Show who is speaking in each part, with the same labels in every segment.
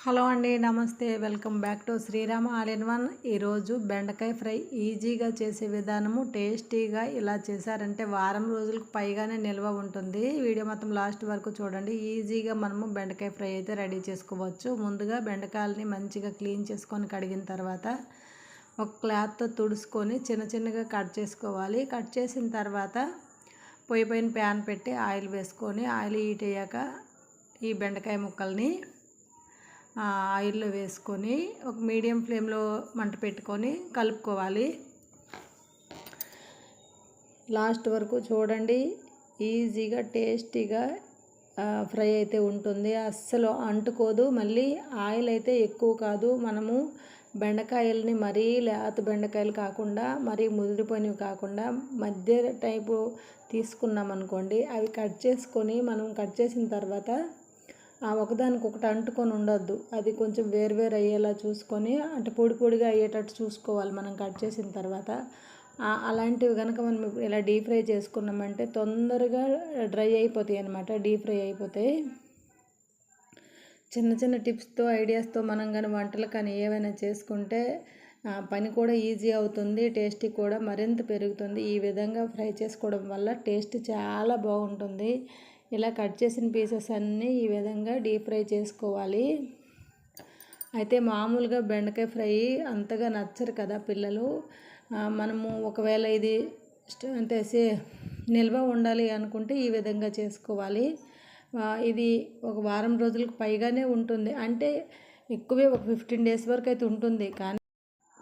Speaker 1: Hello అండి నమస్తే. Welcome back to Srirama all in one. ఈరోజు బెండకాయ ఫ్రై ఈజీగా చేసే విధానము టేస్టీగా ఇలా చేశారంటే వారం రోజులకు పైగానే నిల్వ ఉంటుంది. వీడియో మొత్తం లాస్ట్ వరకు చూడండి. ఈజీగా మనము బెండకాయ ఫ్రై అయితే రెడీ చేసుకోవచ్చు. ముందుగా బెండకాయలని మంచిగా క్లీన్ చేసుకొని కడిగిన తర్వాత ఒక క్లాత్తో తుడుచుకొని చిన్న చిన్నగా కట్ చేసుకోవాలి. కట్ చేసిన తర్వాత పొయ్యి పైన ప్యాన్ పెట్టి ఆయిల్ వేసుకొని ఆయిల్ హీట్ అయ్యాక ఈ బెండకాయ ముక్కల్ని ఆయిల్లో వేసుకొని ఒక మీడియం ఫ్లేమ్లో మంట పెట్టుకొని కలుపుకోవాలి. లాస్ట్ వరకు చూడండి ఈజీగా టేస్టీగా ఫ్రై అయితే ఉంటుంది. అస్సలు అంటుకోదు. మళ్ళీ ఆయిల్ అయితే ఎక్కువ కాదు. మనము బెండకాయలని మరీ లేత బెండకాయలు కాకుండా మరీ ముదిరిపోయినవి కాకుండా మధ్య టైపు తీసుకున్నాం అనుకోండి అవి కట్ చేసుకొని మనం కట్ చేసిన తర్వాత ఒకదానికి ఒకటి అంటుకొని ఉండొద్దు. అది కొంచెం వేరువేరు అయ్యేలా చూసుకొని అంటే పొడి పొడిగా అయ్యేటట్టు చూసుకోవాలి మనం కట్ చేసిన తర్వాత. అలాంటివి కనుక మనం ఇలా డీప్ ఫ్రై చేసుకున్నామంటే తొందరగా డ్రై అయిపోతాయి అనమాట డీప్ ఫ్రై అయిపోతాయి. చిన్న చిన్న టిప్స్తో ఐడియాస్తో మనం కానీ వంటలు కానీ ఏవైనా చేసుకుంటే పని కూడా ఈజీ అవుతుంది టేస్టీ కూడా మరింత పెరుగుతుంది. ఈ విధంగా ఫ్రై చేసుకోవడం వల్ల టేస్ట్ చాలా బాగుంటుంది. ఇలా కట్ చేసిన పీసెస్ అన్నీ ఈ విధంగా డీప్ ఫ్రై చేసుకోవాలి. అయితే మామూలుగా బెండకాయ ఫ్రై అంతగా నచ్చరు కదా పిల్లలు. మనము ఒకవేళ ఇది అంటే నిల్వ ఉండాలి అనుకుంటే ఈ విధంగా చేసుకోవాలి. ఇది ఒక వారం రోజులకు పైగానే ఉంటుంది. అంటే ఎక్కువే ఒక ఫిఫ్టీన్ డేస్ వరకు అయితే ఉంటుంది. కానీ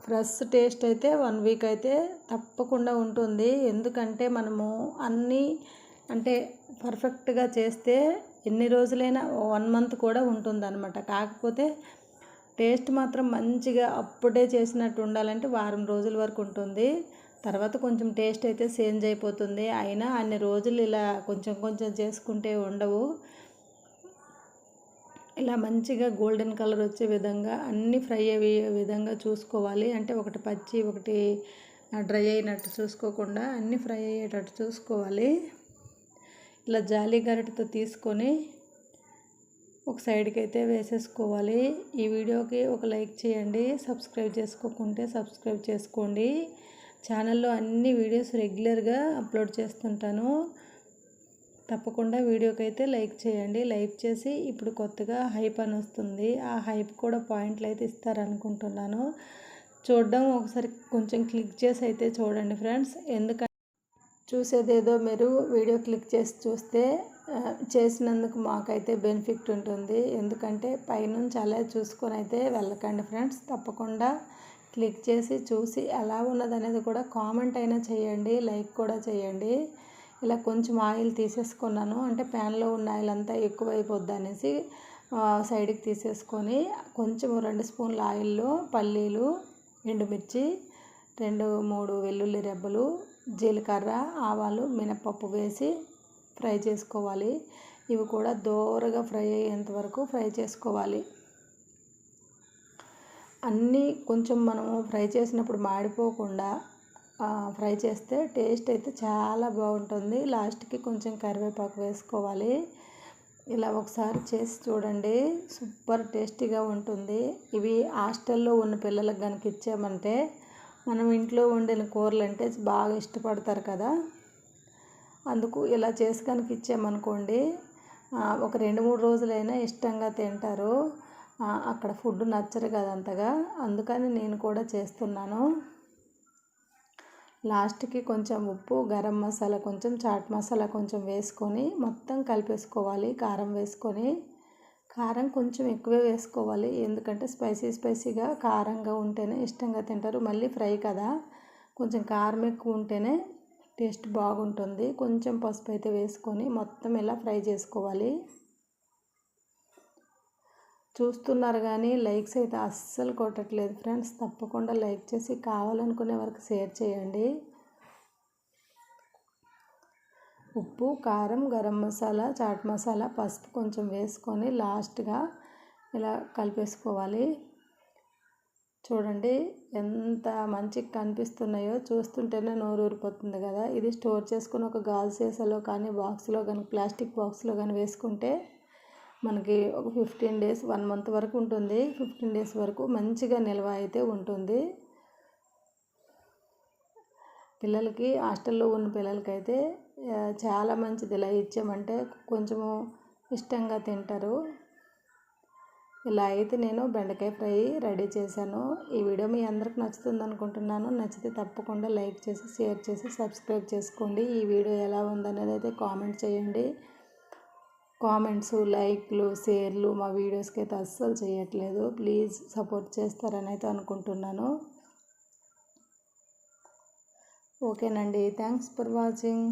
Speaker 1: ఫ్రెష్ టేస్ట్ అయితే వన్ వీక్ అయితే తప్పకుండా ఉంటుంది. ఎందుకంటే మనము అన్నీ అంటే పర్ఫెక్ట్గా చేస్తే ఎన్ని రోజులైనా వన్ మంత్ కూడా ఉంటుందన్నమాట. కాకపోతే టేస్ట్ మాత్రం మంచిగా అప్పుడే చేసినట్టు ఉండాలంటే వారం రోజుల వరకు ఉంటుంది. తర్వాత కొంచెం టేస్ట్ అయితే చేంజ్ అయిపోతుంది. అయినా అన్ని రోజులు ఇలా కొంచెం కొంచెం చేసుకుంటే ఉండవు. ఇలా మంచిగా గోల్డెన్ కలర్ వచ్చే విధంగా అన్నీ ఫ్రై అయ్యే విధంగా చూసుకోవాలి. అంటే ఒకటి పచ్చి ఒకటి డ్రై అయినట్టు చూసుకోకుండా అన్నీ ఫ్రై అయ్యేటట్టు చూసుకోవాలి. ఇలా జాలి గరిటతో తీసుకొని ఒక సైడ్కి అయితే వేసేసుకోవాలి. ఈ వీడియోకి ఒక లైక్ చేయండి. సబ్స్క్రైబ్ చేసుకోకుంటే సబ్స్క్రైబ్ చేసుకోండి. ఛానల్లో అన్ని వీడియోస్ రెగ్యులర్గా అప్లోడ్ చేస్తుంటాను. తప్పకుండా వీడియోకి అయితే లైక్ చేయండి. లైక్ చేసి ఇప్పుడు కొత్తగా హైప్ అని వస్తుంది. ఆ హైప్ కూడా పాయింట్లు అయితే ఇస్తారనుకుంటున్నాను. చూడడం ఒకసారి కొంచెం క్లిక్ చేసి అయితే చూడండి ఫ్రెండ్స్. ఎందుకంటే చూసేదేదో మీరు వీడియో క్లిక్ చేసి చూస్తే చేసినందుకు మాకైతే బెనిఫిట్ ఉంటుంది. ఎందుకంటే పైనుంచి అలా చూసుకొని అయితే వెళ్ళకండి ఫ్రెండ్స్. తప్పకుండా క్లిక్ చేసి చూసి ఎలా ఉన్నదనేది కూడా కామెంట్ అయినా చేయండి లైక్ కూడా చేయండి. ఇలా కొంచెం ఆయిల్ తీసేసుకున్నాను. అంటే ప్యాన్లో ఉన్న ఆయిల్ అంతా ఎక్కువైపోద్ది అనేసి సైడ్కి తీసేసుకొని కొంచెం రెండు స్పూన్ల ఆయిల్లో పల్లీలు ఎండుమిర్చి రెండు మూడు వెల్లుల్లి రెబ్బలు జీలకర్ర ఆవాలు మినపప్పు వేసి ఫ్రై చేసుకోవాలి. ఇవి కూడా దోరగా ఫ్రై అయ్యేంత వరకు ఫ్రై చేసుకోవాలి. అన్నీ కొంచెం మనము ఫ్రై చేసినప్పుడు మాడిపోకుండా ఫ్రై చేస్తే టేస్ట్ అయితే చాలా బాగుంటుంది. లాస్ట్కి కొంచెం కరివేపాకు వేసుకోవాలి. ఇలా ఒకసారి చేసి చూడండి. సూపర్ టేస్టీగా ఉంటుంది. ఇవి హాస్టల్లో ఉన్న పిల్లలకు కనుక ఇచ్చామంటే మనం ఇంట్లో వండిన కూరలు అంటే బాగా ఇష్టపడతారు కదా. అందుకు ఇలా చేసి కనుక ఇచ్చామనుకోండి ఒక రెండు మూడు రోజులైనా ఇష్టంగా తింటారు. అక్కడ ఫుడ్ నచ్చరు కదా అంతగా. అందుకని నేను కూడా చేస్తున్నాను. లాస్ట్కి కొంచెం ఉప్పు గరం మసాలా కొంచెం చాట్ మసాలా కొంచెం వేసుకొని మొత్తం కలిపేసుకోవాలి కారం వేసుకొని. కారం కొంచెం ఎక్కువే వేసుకోవాలి. ఎందుకంటే స్పైసీ స్పైసీగా కారంగా ఉంటేనే ఇష్టంగా తింటారు. మళ్ళీ ఫ్రై కదా కొంచెం కారం ఎక్కువ ఉంటేనే టేస్ట్ బాగుంటుంది. కొంచెం పసుపు అయితే వేసుకొని మొత్తం ఇలా ఫ్రై చేసుకోవాలి? చూస్తున్నారు కానీ లైక్స్ అయితే అస్సలు కొట్టట్లేదు ఫ్రెండ్స్. తప్పకుండా లైక్ చేసి కావాలనుకునే వరకు షేర్ చేయండి. ఉప్పు కారం గరం మసాలా చాట్ మసాలా పసుపు కొంచెం వేసుకొని లాస్ట్గా ఇలా కలిపేసుకోవాలి. చూడండి ఎంత మంచిగా కనిపిస్తున్నాయో. చూస్తుంటేనే నోరు ఊరిపోతుంది కదా. ఇది స్టోర్ చేసుకుని ఒక గాజు సీసాలో కానీ బాక్స్లో కానీ ప్లాస్టిక్ బాక్స్లో కానీ వేసుకుంటే మనకి ఒక ఫిఫ్టీన్ డేస్ వన్ మంత్ వరకు ఉంటుంది. ఫిఫ్టీన్ డేస్ వరకు మంచిగా నిల్వ అయితే ఉంటుంది. పిల్లలకి హాస్టల్లో ఉన్న పిల్లలకైతే చాలా మంచిది. ఇలా ఇచ్చామంటే కొంచెము ఇష్టంగా తింటారు. ఇలా అయితే నేను బెండకాయ ఫ్రై రెడీ చేశాను. ఈ వీడియో మీ అందరికి నచ్చుతుంది అనుకుంటున్నాను నచ్చితే తప్పకుండా లైక్ చేసి షేర్ చేసి సబ్స్క్రైబ్ చేసుకోండి. ఈ వీడియో ఎలా ఉందనేది అయితే కామెంట్ చేయండి. కామెంట్స్ లైక్లు షేర్లు మా వీడియోస్కి అయితే అస్సలు చేయట్లేదు. ప్లీజ్ సపోర్ట్ చేస్తారని అయితే అనుకుంటున్నాను. ఓకేనండి. Thanks for watching.